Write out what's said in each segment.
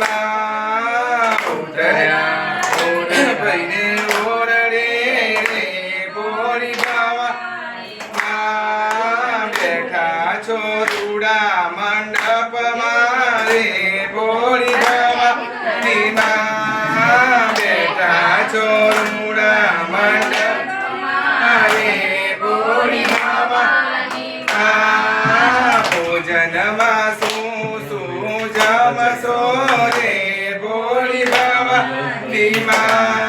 માં ઉડરા ઉડભાઈને ઓરડે રે બોરી બાવા બેઠા છો રૂડા મંડપ મારે બોરી બાવા બેઠા છો 你们。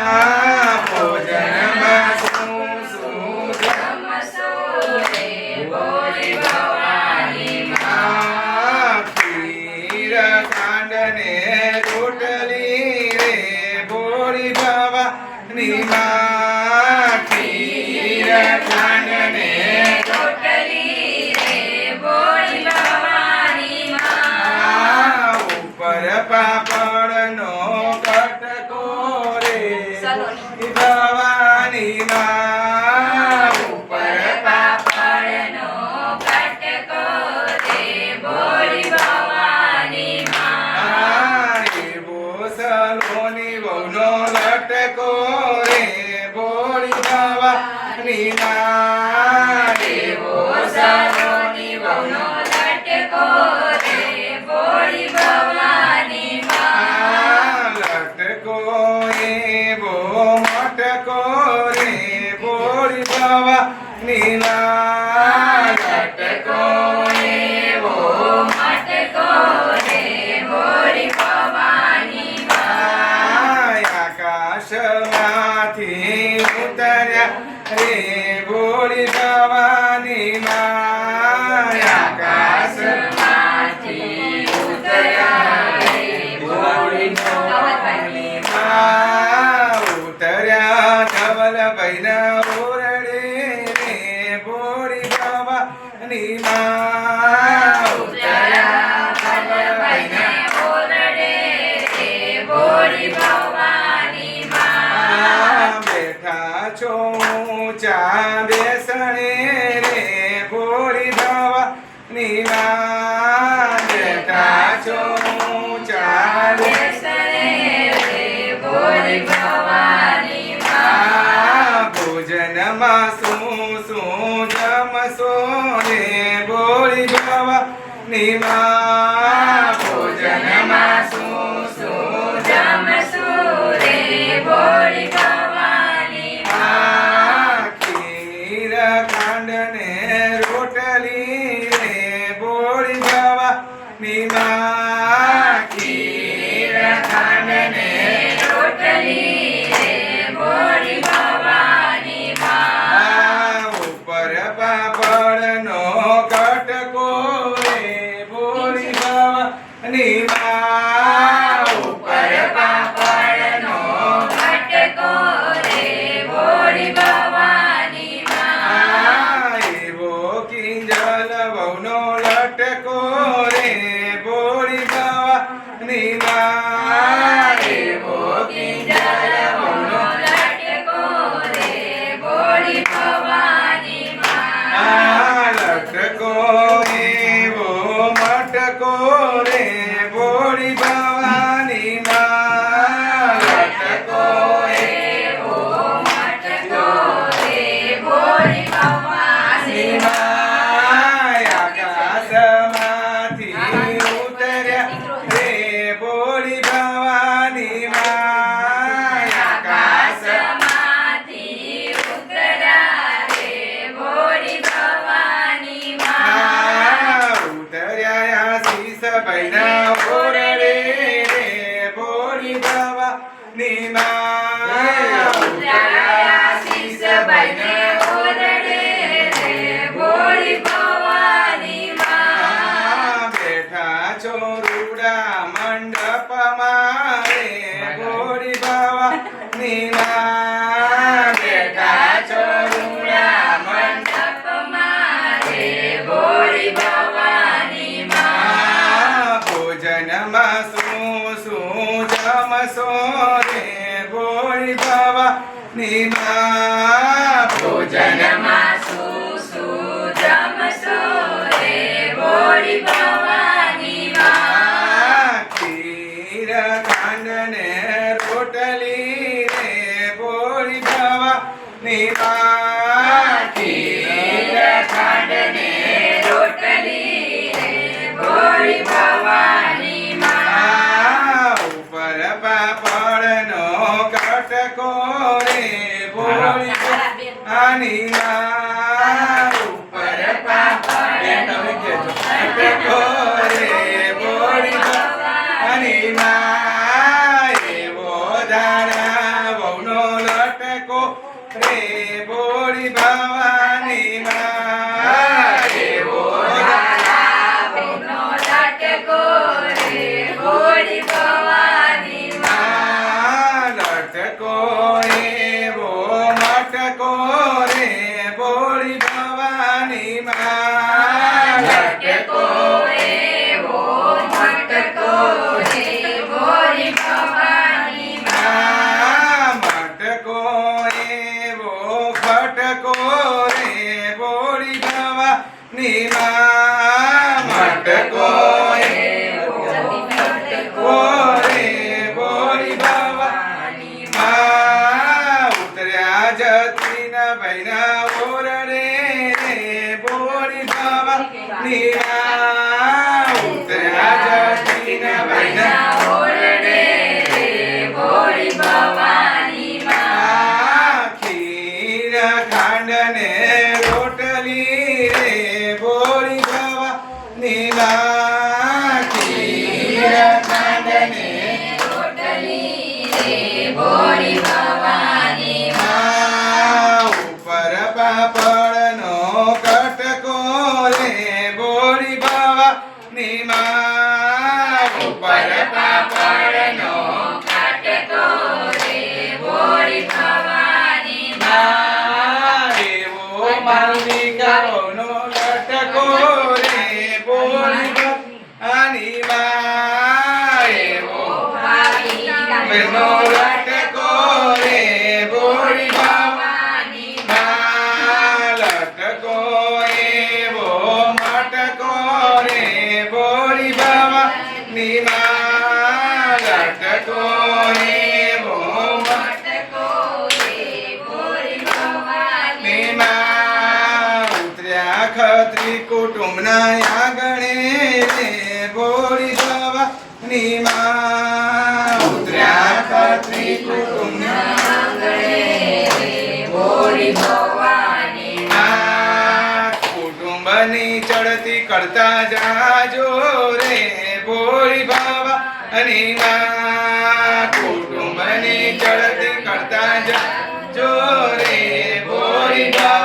right now. જમશું શું જમશો રે બોળી નિમા ભોજનમાં શું શું જમશું રે બોળી ગવાની ખીર ખાંડ ને રોટલી தண்ணி ની માં આની માં ઉપર પાપડ તમે કહેજો કટકો રે ભોળી આની માં એવો દાણા વહુનો લટકો રે ભોળી ભવાની માં એવો દાણા નો લટકો રે ભોળી ભવાની માં લટકો ઓરડે રે ભોળી ભવાની ને માં ઉપર પાપડનો કાટકો રે ભોળી ભવાની માં એવો માલિકાઓનો લટકો રે ભોળી ભવાની માં એવો બેનો લટકો કુટુંબના આંગણે રે ભોળી ભવાની માં ઉતર્યા ખત્રી કુટુંબના ભોળી ભવાની આ કુટુંબની ચડતી કરતા જાજો રે ભોળી ભવાની માં કુટુંબની ચડતી કરતા જાજો રે ભોળી ભવાની